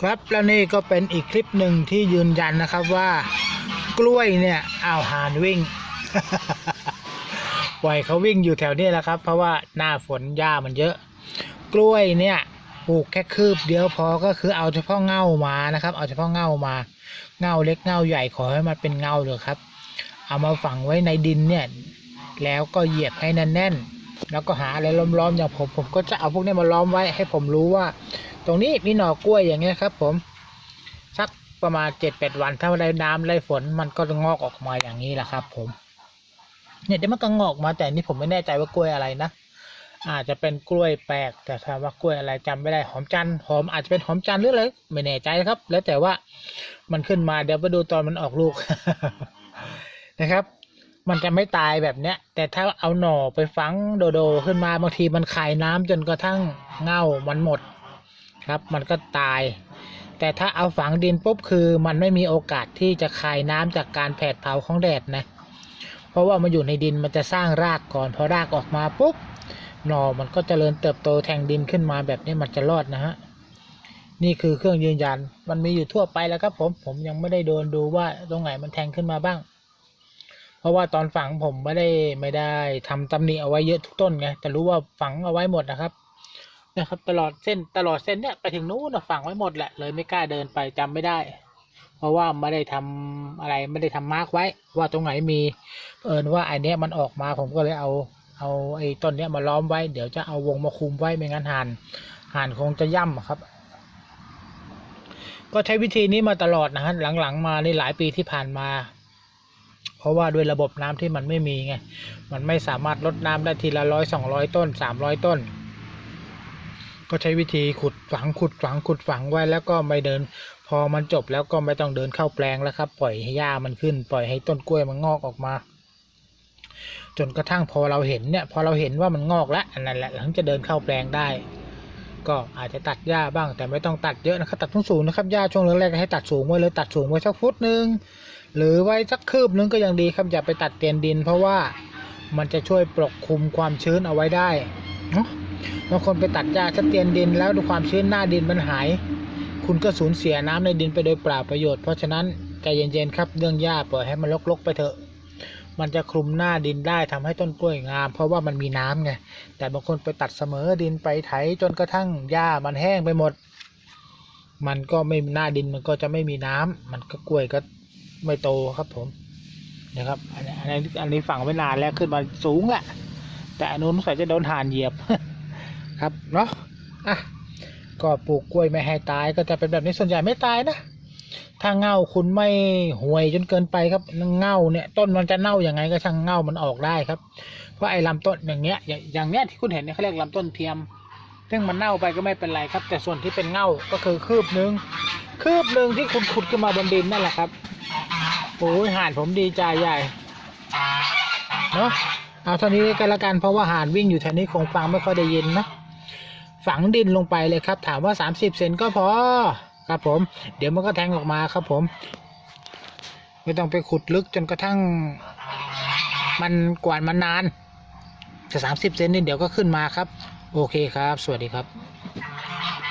ครับแล้วนี่ก็เป็นอีกคลิปหนึ่งที่ยืนยันนะครับว่ากล้วยเนี่ยอ้าวหานวิ่ง ปล่อยเขาวิ่งอยู่แถวนี้แหละครับ เพราะว่าหน้าฝนหญ้ามันเยอะ กล้วยเนี่ยปลูกแค่คืบเดียวพอก็คือเอาเฉพาะเง่ามานะครับ เอาเฉพาะเง่ามาเง่าเล็กเง่าใหญ่ขอให้มันเป็นเง่าเลยครับ เอามาฝังไว้ในดินเนี่ยแล้วก็เหยียบให้แน่นๆแล้วก็หาอะไรล้อมๆอย่างผมผมก็จะเอาพวกนี้มาล้อมไว้ให้ผมรู้ว่า ตรงนี้มีหน่อกล้วยอย่างเงี้ยครับ ผมสักประมาณเจ็ดแปดวันถ้าได้น้ำได้ฝนมันก็งอกออกมาอย่างนี้แหละครับ ผม เนี่ยเดี๋ยวมันก็งอกมาแต่นี่ผมไม่แน่ใจว่ากล้วยอะไรนะอาจจะเป็นกล้วยแปลกแต่ถามว่ากล้วยอะไรจำไม่ได้หอมจันหอมอาจจะเป็นหอมจันทร์หรืออะไรไม่แน่ใจครับ แล้วแต่ว่ามันขึ้นมาเดี๋ยวไปดูตอนมันออกลูกนะครับ มันจะไม่ตายแบบเนี้ย แต่ถ้าเอาหน่อไปฝังโดโดขึ้นมาบางทีมันคายน้ำจนกระทั่งเง่ามันหมด ครับมันก็ตาย แต่ถ้าเอาฝังดินปุ๊บคือ มันไม่มีโอกาสที่จะคายน้ำจากการแผดเผาของแดดนะ เพราะว่ามันอยู่ในดินมันจะสร้างรากก่อนพอรากออกมาปุ๊บหน่อมันก็เจริญเติบโตแทงดินขึ้นมาแบบนี้มันจะรอดนะฮะนี่คือเครื่องยืนยัน มันมีอยู่ทั่วไปแล้วครับผมผมยังไม่ได้โดนดูว่าตรงไหนมันแทงขึ้นมาบ้าง เพราะว่าตอนฝังผมไม่ได้ไม่ได้ทำตำหนิเอาไว้เยอะทุกต้นไงแต่รู้ว่าฝังเอาไว้หมดนะครับ นะครับ ตลอดเส้นตลอดเส้นเนี่ยไปถึงนู้นฝังไว้หมดแหละเลยไม่กล้าเดินไปจำไม่ได้ เพราะว่าไม่ได้ทำอะไรไม่ได้ทำมาร์กไว้ ว่าตรงไหนมีเอิญว่าไอเนี้ยมันออกมาผมก็เลยเอาเอาไอ้ต้นเนี้ยมาล้อมไว้เดี๋ยวจะเอาวงมาคุมไว้ไม่งั้นหานหานคงจะย่ำครับ ก็ใช้วิธีนี้มาตลอดนะฮะหลังๆ มาในหลายปีที่ผ่านมา เพราะว่าด้วยระบบน้ำที่มันไม่มีไงมันไม่สามารถลดน้ำได้ทีละร้อยสองร้อยต้นสามร้อยต้น ก็ใช้วิธีขุดฝังขุดฝังขุดฝังไว้แล้วก็ไม่เดิน พอมันจบแล้วก็ไม่ต้องเดินเข้าแปลงแล้วครับ ปล่อยให้หญ้ามันขึ้น ปล่อยให้ต้นกล้วยมันงอกออกมา จนกระทั่งพอเราเห็นเนี่ย พอเราเห็นว่ามันงอกแล้วอันนั้นแหละถึงจะเดินเข้าแปลงได้ ก็อาจจะตัดหญ้าบ้าง แต่ไม่ต้องตัดเยอะนะครับ ตัดทั้งสูงนะครับหญ้าช่วงแรกๆให้ตัดสูงไว้เลยตัดสูงไว้สักฟุตหนึ่งหรือไว้สักคืบนึงก็ยังดีครับอย่าไปตัดเตียนดิน เพราะว่ามันจะช่วยปกคลุมความชื้นเอาไว้ได้เนาะ บางคนไปตัดหญ้าถ้าเตียนดิน แล้วดูความชื้นหน้าดินมันหาย คุณก็สูญเสียน้ำในดินไปโดยเปล่าประโยชน์ เพราะฉะนั้นใจเย็นๆครับเรื่องหญ้าปล่อยให้มันรกๆไปเถอะ มันจะคลุมหน้าดินได้ทำให้ต้นกล้วยงาม เพราะว่ามันมีน้ำไง แต่บางคนไปตัดเสมอดินไปไถจนกระทั่งหญ้ามันแห้งไปหมด มันก็ไม่หน้าดินมันก็จะไม่มีน้ำมันก็กล้วยก็ไม่โตครับผมนะครับอันนี้อันนี้อันนี้ฝังไว้นานแล้วขึ้นมาสูงแหละแต่อันนู้นสงสัยจะโดนห่านเหยียบ ครับเนาะอะก็ปลูกกล้วยไม่ให้ตายก็จะเป็นแบบนี้ส่วนใหญ่ไม่ตายนะถ้าเง่าคุณไม่ห่วยจนเกินไปครับเง่าเนี่ยต้นมันจะเน่าอย่างไงก็ช่างเง่ามันออกได้ครับ เพราะไอ้ลำต้นอย่างเงี้ยอย่างเนี้ยที่คุณเห็นเนี่ยเขาเรียกลำต้นเทียม ซึ่งมันเน่าไปก็ไม่เป็นไรครับ แต่ส่วนที่เป็นเง่าก็คือคืบหนึ่งคืบหนึ่งที่คุณขุดขึ้นมาบนดินนั่นแหละครับโอ้ยห่านผมดีใจใหญ่เนาะเอาเท่านี้กันละกันเพราะว่าห่านวิ่งอยู่แถวนี้คงฟังไม่ค่อยได้ยินนะ ฝังดินลงไปเลยครับ ถามว่า 30 เซนก็พอครับผม เดี๋ยวมันก็แทงออกมาครับผม ไม่ต้องไปขุดลึกจนกระทั่ง มันกวาดมันนานจะสามสิบเซนนี่เดี๋ยวก็ขึ้นมาครับ โอเคครับ สวัสดีครับ